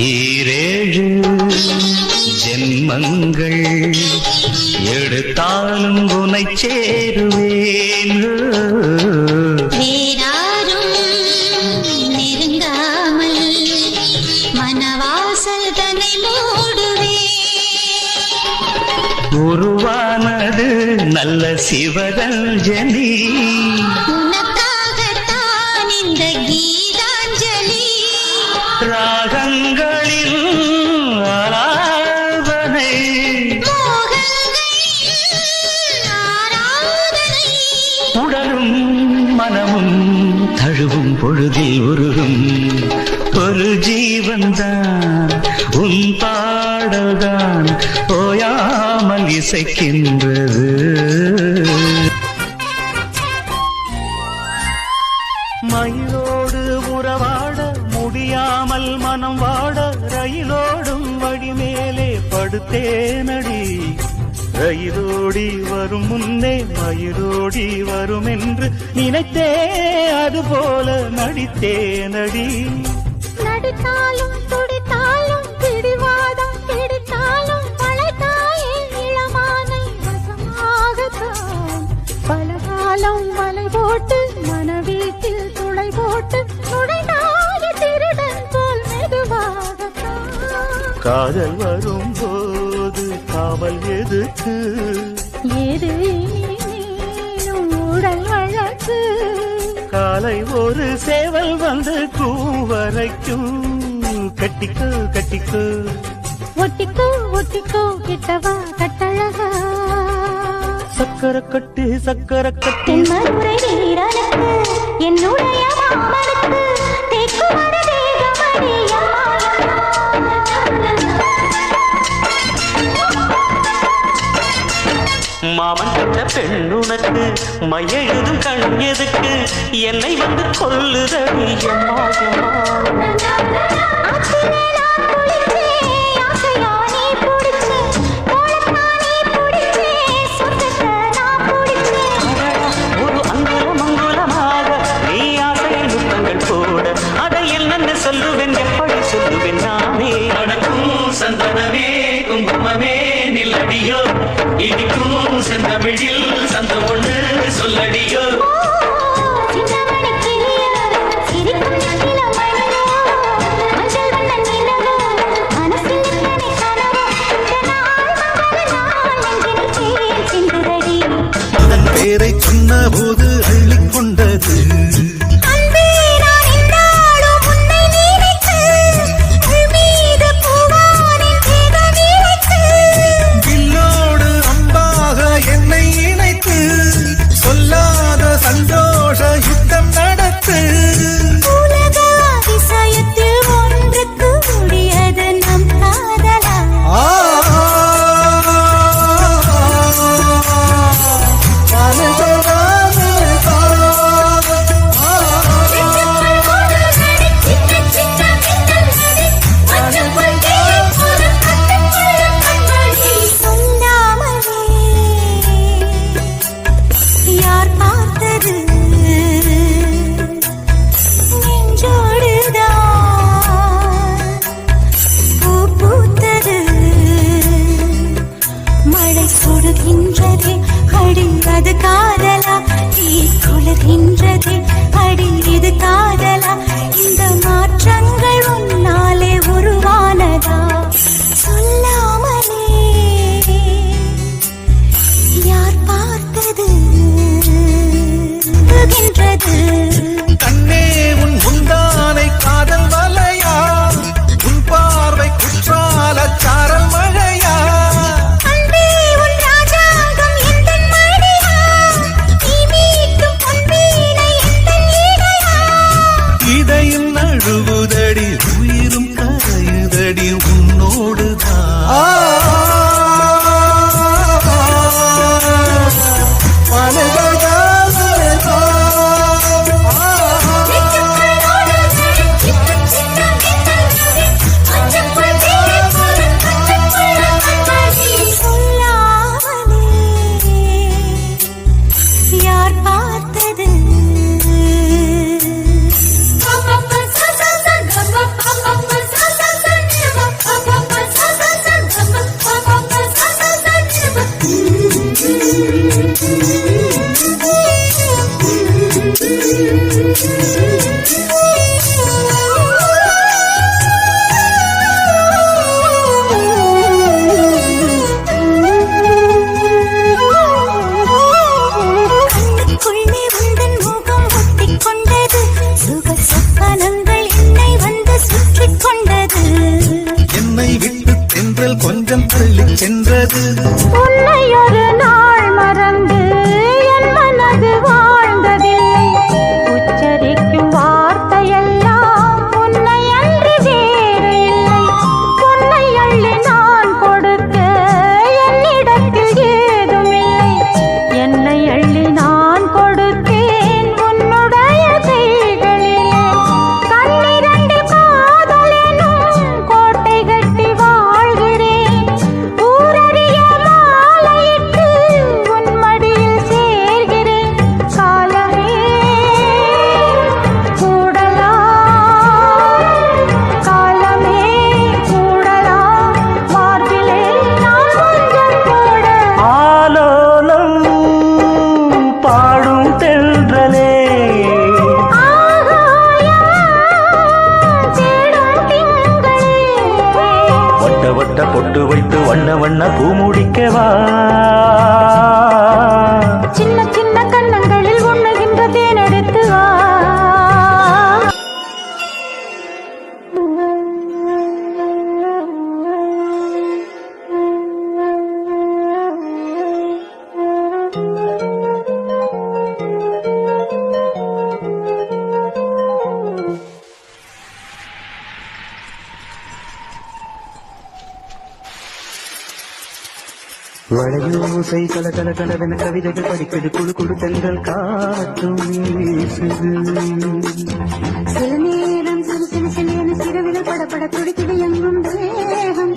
ஈரேழு ஜென்மங்கள் எடுத்தாலும் உனை சேருவேன் உடலும் மனமும் தழுவும் பொழுதில் உருகும் ஒரு ஜீவன்தான். உன் பாடல்தான் ஓயாமல் இசைக்கின்றது. மயிலோடு உறவாட முடியாமல் மனம் வாட ரயிலோடும் வழி மேலே படுத்தேனடி. ரயிலோடி வரும் முன்னே மயிலோடி வரும் என்று நினைத்தே அதுபோல நடித்தேனடி. நடித்தாலும் துடித்தாலும் பிடிவாதம் பிடித்தாலும் பழைத்தாயே இளமானை வசமாகத்தான். வலை போட்டு மனவீட்டில் துளை போட்டு நுழைந்தாய திருடன் போல் மெதுவாகத்தான். காதல் வரும் போது காவல் எதுக்கு நீனும் உடல் வழக்கு காலை ஒரு சேவல் வந்து கூவரைக்கும். கட்டிக்கோ கட்டிக்கோ. ஒட்டிக்கோ ஒட்டிக்கோ கிட்டவா கட்டழகா? சக்கர கட்டு சக்கர கட்டு. வீரனுக்கு என்னுடைய மாமனுக்கு தேக்குமர தேகமணியா மாமன் கட்ட பெண் உனக்கு மையெழுதும் கண் எதுக்கு? என்னை வந்து கொல்லுதடி அம்மா அம்மா இடிக்கும் அது காதலா தீ குளிர்கின்றதே வண்ண வண்ண பூ முடிக்கவா? வளையோசை கல கல கலவென கவிதைகள் படிக்குது குழு குழு தென்றல் காற்றும் வீசுது. சில நேரம் சிறு சிறு சிறியன சிறுவிரல் படபட துடிக்குது எங்கும் தேகம்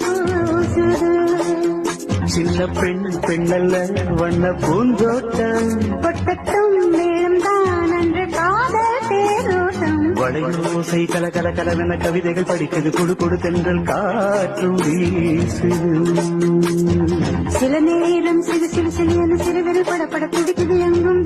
சின்ன பெண் பெண்ணல்ல வண்ண பூந்தோட்டம். கொட்டட்டும் தேரோட்டம் வளையோசை கல கல கலவென கவிதைகள் படித்தது. குழு குழு தென்றல் காற்றும் சில நேரம் சிறு சிறு சிறியன சிறுவிரல் படபட துடிக்குது எங்கும்